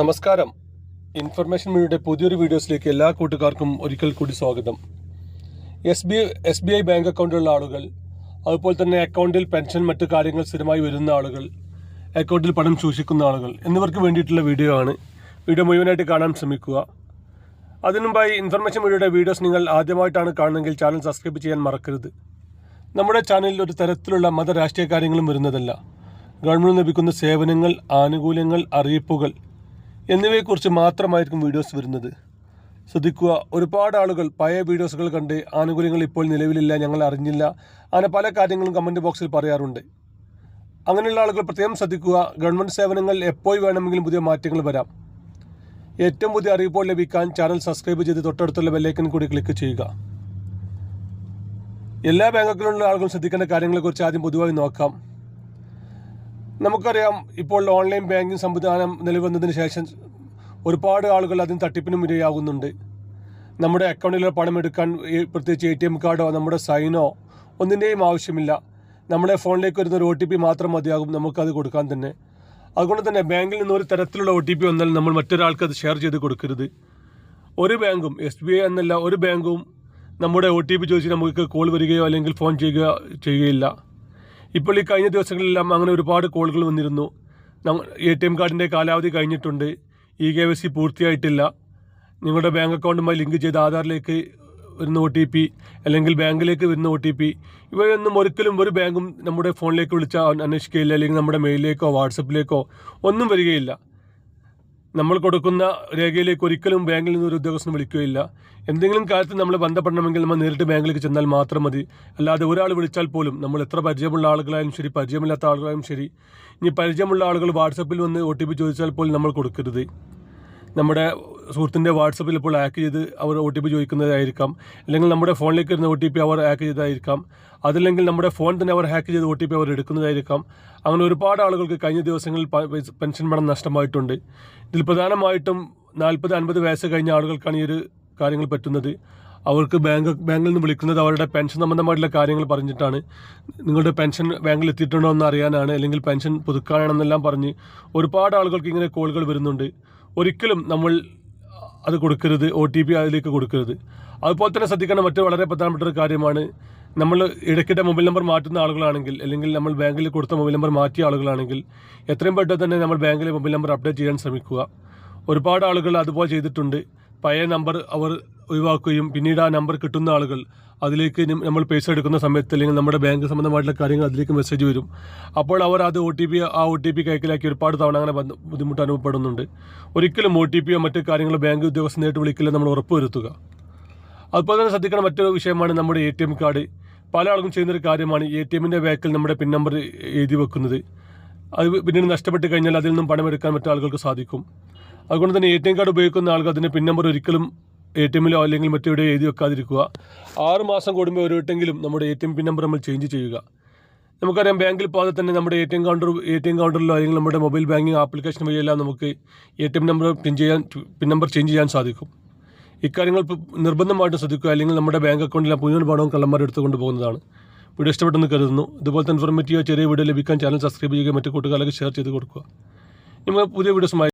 നമസ്കാരം. ഇൻഫർമേഷൻ മീഡിയയുടെ പുതിയൊരു വീഡിയോസിലേക്ക് എല്ലാ കൂട്ടുകാർക്കും ഒരിക്കൽ കൂടി സ്വാഗതം. S B S B I bank അക്കൗണ്ടുള്ള ആളുകൾ അതുപോലെ തന്നെ അക്കൗണ്ടിൽ പെൻഷൻ മറ്റു കാര്യങ്ങൾ സ്ഥിരമായി വരുന്ന ആളുകൾ അക്കൗണ്ടിൽ പണം സൂക്ഷിക്കുന്ന ആളുകൾ എന്നിവർക്ക് വേണ്ടിയിട്ടുള്ള വീഡിയോ ആണ്. വീഡിയോ മുഴുവനായിട്ട് കാണാൻ ശ്രമിക്കുക. അതിനുമുമ്പായി ഇൻഫർമേഷൻ മീഡിയയുടെ വീഡിയോസ് നിങ്ങൾ ആദ്യമായിട്ടാണ് കാണുന്നതെങ്കിൽ ചാനൽ സബ്സ്ക്രൈബ് ചെയ്യാൻ മറക്കരുത്. നമ്മുടെ ചാനലിൽ ഒരു തരത്തിലുള്ള മത രാഷ്ട്രീയ കാര്യങ്ങളും വരുന്നതല്ല. ഗവൺമെന്റ് ലഭിക്കുന്ന സേവനങ്ങൾ ആനുകൂല്യങ്ങൾ അറിയിപ്പുകൾ എന്നിവയെക്കുറിച്ച് മാത്രമായിരിക്കും വീഡിയോസ് വരുന്നത്. ശ്രദ്ധിക്കുക ഒരുപാട് ആളുകൾ പഴയ വീഡിയോസുകൾ കണ്ട് ആനുകൂല്യങ്ങൾ ഇപ്പോൾ നിലവിലില്ല ഞങ്ങൾ അറിഞ്ഞില്ല. അങ്ങനെ പല കാര്യങ്ങളും കമന്റ് ബോക്സിൽ പറയാറുണ്ട്. അങ്ങനെയുള്ള ആളുകൾ പ്രത്യേകം ശ്രദ്ധിക്കുക ഗവൺമെന്റ് സേവനങ്ങൾ എപ്പോൾ വേണമെങ്കിലും പുതിയ മാറ്റങ്ങൾ വരാം. ഏറ്റവും പുതിയ അറിയിപ്പോൾ ലഭിക്കാൻ ചാനൽ സബ്സ്ക്രൈബ് ചെയ്ത് തൊട്ടടുത്തുള്ള ബെല്ലൈക്കൻ കൂടി ക്ലിക്ക് ചെയ്യുക. എല്ലാ ബാങ്കുകളിലുള്ള ആളുകളും ശ്രദ്ധിക്കേണ്ട കാര്യങ്ങളെക്കുറിച്ച് ആദ്യം പൊതുവായി നോക്കാം. നമുക്കറിയാം ഇപ്പോൾ ഓൺലൈൻ ബാങ്കിങ് സംവിധാനം നിലവന്നതിന് ശേഷം ഒരുപാട് ആളുകൾ അതിന് തട്ടിപ്പിനും ഇരയാകുന്നുണ്ട്. നമ്മുടെ അക്കൗണ്ടിലെ പണം എടുക്കാൻ പ്രത്യേകിച്ച് എ ടി എം കാർഡോ നമ്മുടെ സൈനോ ഒന്നിന്റെയും ആവശ്യമില്ല. നമ്മുടെ ഫോണിലേക്ക് വരുന്ന ഒരു ഒ ടി പി മാത്രം മതിയാകും നമുക്കത് കൊടുക്കാൻ തന്നെ. അതുകൊണ്ട് തന്നെ ബാങ്കിൽ നിന്ന് ഒരു തരത്തിലുള്ള ഒ ടി പി വന്നാൽ നമ്മൾ മറ്റൊരാൾക്ക് അത് ഷെയർ ചെയ്ത് കൊടുക്കരുത്. ഒരു ബാങ്കും എസ് ബി ഐ എന്നല്ല ഒരു ബാങ്കും നമ്മുടെ ഒ ടി പി ചോദിച്ച് നമുക്ക് കോൾ വരികയോ അല്ലെങ്കിൽ ഫോൺ ചെയ്യുക ചെയ്യുകയില്ല. ഇപ്പോൾ ഈ കഴിഞ്ഞ ദിവസങ്ങളിലെല്ലാം അങ്ങനെ ഒരുപാട് കോളുകൾ വന്നിരുന്നു. എ ടി എം കാർഡിന്റെ കാലാവധി കഴിഞ്ഞിട്ടുണ്ട്. ഇ കെ വൈ സി പൂർത്തിയായിട്ടില്ല. നിങ്ങളുടെ ബാങ്ക് അക്കൗണ്ടുമായി ലിങ്ക് ചെയ്ത് ആധാറിലേക്ക് വരുന്ന ഒ ടി പി അല്ലെങ്കിൽ ബാങ്കിലേക്ക് വരുന്ന ഒ ടി പി ഇവയൊന്നും ഒരിക്കലും ഒരു ബാങ്കും നമ്മുടെ ഫോണിലേക്ക് വിളിച്ചാൽ അന്വേഷിക്കുകയില്ല അല്ലെങ്കിൽ നമ്മുടെ മെയിലിലേക്കോ വാട്സപ്പിലേക്കോ ഒന്നും വരികയില്ല. നമ്മൾ കൊടുക്കുന്ന രേഖയിലേക്ക് ഒരിക്കലും ബാങ്കിൽ നിന്ന് ഒരു ഉദ്യോഗസ്ഥൻ വിളിക്കുകയില്ല. എന്തെങ്കിലും കാര്യത്തിൽ നമ്മൾ ബന്ധപ്പെടണമെങ്കിൽ നമ്മൾ നേരിട്ട് ബാങ്കിലേക്ക് ചെന്നാൽ മാത്രം മതി. അല്ലാതെ ഒരാൾ വിളിച്ചാൽ പോലും നമ്മൾ എത്ര പരിചയമുള്ള ആളുകളായാലും ശരി പരിചയമില്ലാത്ത ആളുകളായാലും ശരി ഇനി പരിചയമുള്ള ആളുകൾ വാട്സപ്പിൽ വന്ന് ഒ ടി പി ചോദിച്ചാൽ പോലും നമ്മൾ കൊടുക്കരുത്. നമ്മുടെ സുഹൃത്തിന്റെ വാട്സപ്പിൽ ഇപ്പോൾ ഹാക്ക് ചെയ്ത് അവർ ഒ ടി പി ചോദിക്കുന്നതായിരിക്കാം. അല്ലെങ്കിൽ നമ്മുടെ ഫോണിലേക്ക് വരുന്ന ഒ ടി പി അവർ ഹാക്ക് ചെയ്തതായിരിക്കാം. അതല്ലെങ്കിൽ നമ്മുടെ ഫോൺ തന്നെ അവർ ഹാക്ക് ചെയ്ത് ഒ ടി പി അവർ എടുക്കുന്നതായിരിക്കാം. അങ്ങനെ ഒരുപാട് ആളുകൾക്ക് കഴിഞ്ഞ ദിവസങ്ങളിൽ പെൻഷൻ പണം നഷ്ടമായിട്ടുണ്ട്. ഇതിൽ പ്രധാനമായിട്ടും നാൽപ്പത് അൻപത് വയസ്സ് കഴിഞ്ഞ ആളുകൾക്കാണ് ഈ ഒരു കാര്യങ്ങൾ പറ്റുന്നത്. അവർക്ക് ബാങ്ക് ബാങ്കിൽ നിന്ന് വിളിക്കുന്നത് അവരുടെ പെൻഷൻ സംബന്ധമായിട്ടുള്ള കാര്യങ്ങൾ പറഞ്ഞിട്ടാണ്. നിങ്ങളുടെ പെൻഷൻ ബാങ്കിൽ എത്തിയിട്ടുണ്ടോ എന്ന് അറിയാനാണ് അല്ലെങ്കിൽ പെൻഷൻ പുതുക്കാനാണെന്നെല്ലാം പറഞ്ഞ് ഒരുപാട് ആളുകൾക്ക് ഇങ്ങനെ കോളുകൾ വരുന്നുണ്ട്. ഒരിക്കലും നമ്മൾ അത് കൊടുക്കരുത് ഒ ടി പി അതിലേക്ക് കൊടുക്കരുത്. അതുപോലെ തന്നെ ശ്രദ്ധിക്കേണ്ട മറ്റു വളരെ പ്രധാനപ്പെട്ട ഒരു കാര്യമാണ് നമ്മൾ ഇടയ്ക്കിടെ മൊബൈൽ നമ്പർ മാറ്റുന്ന ആളുകളാണെങ്കിൽ അല്ലെങ്കിൽ നമ്മൾ ബാങ്കിൽ കൊടുത്ത മൊബൈൽ നമ്പർ മാറ്റിയ ആളുകളാണെങ്കിൽ എത്രയും പെട്ടെന്ന് തന്നെ നമ്മൾ ബാങ്കിലെ മൊബൈൽ നമ്പർ അപ്ഡേറ്റ് ചെയ്യാൻ ശ്രമിക്കുക. ഒരുപാട് ആളുകൾ അതുപോലെ ചെയ്തിട്ടുണ്ട്. പഴയ നമ്പർ അവർ ഒഴിവാക്കുകയും പിന്നീട് ആ നമ്പർ കിട്ടുന്ന ആളുകൾ അതിലേക്ക് നമ്മൾ പൈസ എടുക്കുന്ന സമയത്ത് അല്ലെങ്കിൽ നമ്മുടെ ബാങ്ക് സംബന്ധമായിട്ടുള്ള കാര്യങ്ങൾ അതിലേക്ക് മെസ്സേജ് വരും. അപ്പോൾ അവർ അത് ഒ ടി പി ആ ഒ ടി പി കൈക്കലാക്കി ഒരുപാട് തവണ അങ്ങനെ ബുദ്ധിമുട്ട് അനുഭവപ്പെടുന്നുണ്ട്. ഒരിക്കലും ഒ ടി പിയോ മറ്റു കാര്യങ്ങളോ ബാങ്ക് ഉദ്യോഗസ്ഥർ നേരിട്ട് വിളിക്കില്ല നമ്മൾ ഉറപ്പുവരുത്തുക അതുപോലെ തന്നെ ശ്രദ്ധിക്കേണ്ട മറ്റൊരു വിഷയമാണ് നമ്മുടെ എ ടി എം കാർഡ് പല ആളുകളും ചെയ്യുന്നൊരു കാര്യമാണ് എ ടി എമ്മിന്റെ ബാക്കിൽ നമ്മുടെ പിൻ നമ്പർ എഴുതി വെക്കുന്നത്. അത് പിന്നീട് നഷ്ടപ്പെട്ട് കഴിഞ്ഞാൽ അതിൽ നിന്നും പണമെടുക്കാൻ മറ്റു ആളുകൾക്ക് സാധിക്കും. അതുകൊണ്ട് തന്നെ എ ടി എം കാർഡ് ഉപയോഗിക്കുന്ന ആൾക്ക് അതിന്റെ പിൻ നമ്പർ ഒരിക്കലും എ ടി എമ്മിലോ അല്ലെങ്കിൽ മറ്റെവിടെ എഴുതി വെക്കാതിരിക്കുക. ആറ് മാസം കൂടുമ്പോൾ ഒരു വട്ടെങ്കിലും നമ്മുടെ A T M pin number നമ്മൾ ചേഞ്ച് ചെയ്യുക. നമുക്കറിയാം ബാങ്കിൽ പോകാതെ തന്നെ നമ്മുടെ A T M counter A T M കൗണ്ടറിലോ അല്ലെങ്കിൽ നമ്മുടെ മൊബൈൽ ബാങ്കിങ് ആപ്ലിക്കേഷൻ വഴിയെല്ലാം നമുക്ക് A T M number pin ചെയ്യാൻ പിൻ നമ്പർ ചേഞ്ച് ചെയ്യാൻ സാധിക്കും. ഇക്കാര്യങ്ങൾ നിർബന്ധമായിട്ടും ശ്രദ്ധിക്കുക. അല്ലെങ്കിൽ നമ്മുടെ ബാങ്ക് അക്കൗണ്ടിലെ മുഴുവൻ പണവും കള്ളന്മാർ എടുത്തുകൊണ്ട് പോകുന്നതാണ്. വീഡിയോ ഇഷ്ടപ്പെട്ടെന്ന് കരുതുന്നു. ഇതുപോലത്തെ ഇൻഫോർമേറ്റീവ് ചെറിയ വീഡിയോ ലഭിക്കാൻ ചാനൽ സബ്സ്ക്രൈബ് ചെയ്യുക മറ്റു കൂട്ടുകാർക്ക് ഷെയർ ചെയ്ത് കൊടുക്കുക. നിങ്ങൾ പുതിയ വീഡിയോസുമായി